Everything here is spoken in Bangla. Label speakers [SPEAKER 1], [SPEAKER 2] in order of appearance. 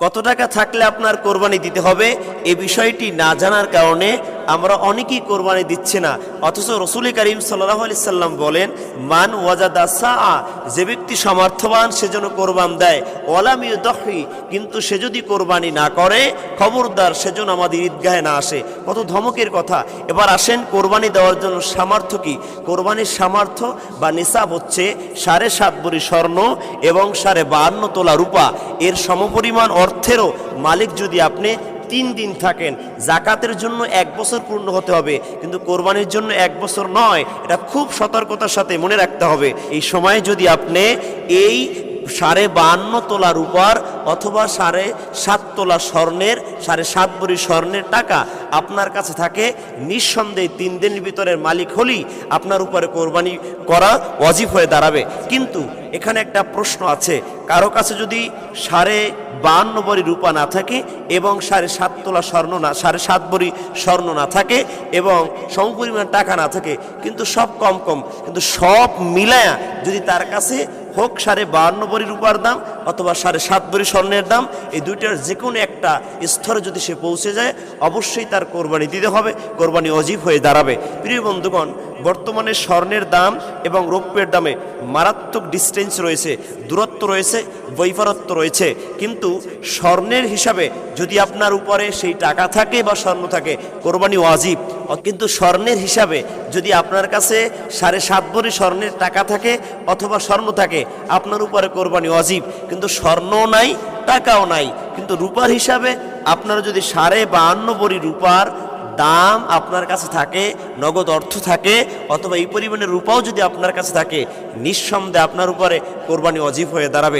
[SPEAKER 1] কত টাকা থাকলে আপনার কোরবানি দিতে হবে? এ বিষয়টি না জানার কারণে আমরা অনেকেই কোরবানি দিচ্ছে না। অথচ রসুল করিম সাল্লাহ আলি সাল্লাম বলেন, মান ওয়াজাদা সা যে ব্যক্তি সামর্থ্যবান, সে যেন কোরবান দেয়। ওলামিউ দহি কিন্তু সে যদি কোরবানি না করে, খবরদার সেজন্য আমাদের ঈদগাহে না আসে। কত ধমকের কথা। এবার আসেন, কোরবানি দেওয়ার জন্য সামর্থ্য কি? কোরবানির সামর্থ্য বা নিসাব হচ্ছে সাড়ে সাত বড়ি স্বর্ণ এবং সাড়ে বাহান্ন তোলা রূপা। এর সমপরিমাণ অর্থেরও মালিক যদি আপনি তিন দিন থাকেন। জাকাতের জন্য এক বছর পূর্ণ হতে হবে, কিন্তু কোরবানির জন্য এক বছর নয়, এটা খুব সতর্কতার সাথে মনে রাখতে হবে। এই সময়ে যদি আপনি এই সাড়ে বাহান্ন তোলা রূপার অথবা সাড়ে সাত তোলা স্বর্ণের, সাড়ে সাত বড়ি স্বর্ণের টাকা আপনার কাছে থাকে। নিঃসন্দেহে তিন দিনের ভিতরে মালিক হলেই আপনার উপরে কোরবানি করা অজীব হয়ে দাঁড়াবে। কিন্তু এখানে একটা প্রশ্ন আছে, কারও কাছে যদি সাড়ে বাহান্ন বড়ি রূপা না থাকে এবং সাড়ে সাত তোলা স্বর্ণ না, সাড়ে সাত বড়ি স্বর্ণ না থাকে এবং সমপরিমাণ টাকা না থাকে, কিন্তু সব কম কম, কিন্তু সব মিলায়া যদি তার কাছে হোক সাড়ে বাহান্ন ভরি রূপার দাম অথবা সাড়ে সাত ভরি স্বর্ণের দাম, এই দুইটার যে কোনো একটা স্তরে যদি সে পৌঁছে যায়, অবশ্যই তার কোরবানি দিতে হবে, কোরবানি অজীব হয়ে দাঁড়াবে। প্রিয় বন্ধুগণ, বর্তমানে স্বর্ণের দাম এবং রৌপ্যের দামে মারাত্মক ডিস্টেন্স রয়েছে, দূরত্ব রয়েছে, বৈপরত্ব রয়েছে। কিন্তু স্বর্ণের হিসাবে যদি আপনার উপরে সেই টাকা থাকে বা স্বর্ণ থাকে, কোরবানি ওয়াজিব কিন্তু স্বর্ণের হিসাবে যদি আপনার কাছে সাড়ে সাত ভরি স্বর্ণের টাকা থাকে অথবা স্বর্ণ থাকে, আপনার উপরে কোরবানি অজীব। কিন্তু স্বর্ণও নাই, টাকাও নাই। কিন্তু রূপার হিসাবে আপনার যদি সাড়ে বাহান্ন বড়ি রূপার দাম আপনার কাছে থাকে, নগদ অর্থ থাকে, অথবা এই পরিমাণে রূপাও যদি আপনার কাছে থাকে, নিঃসন্দেহে আপনার উপরে কোরবানি অজীব হয়ে দাঁড়াবে।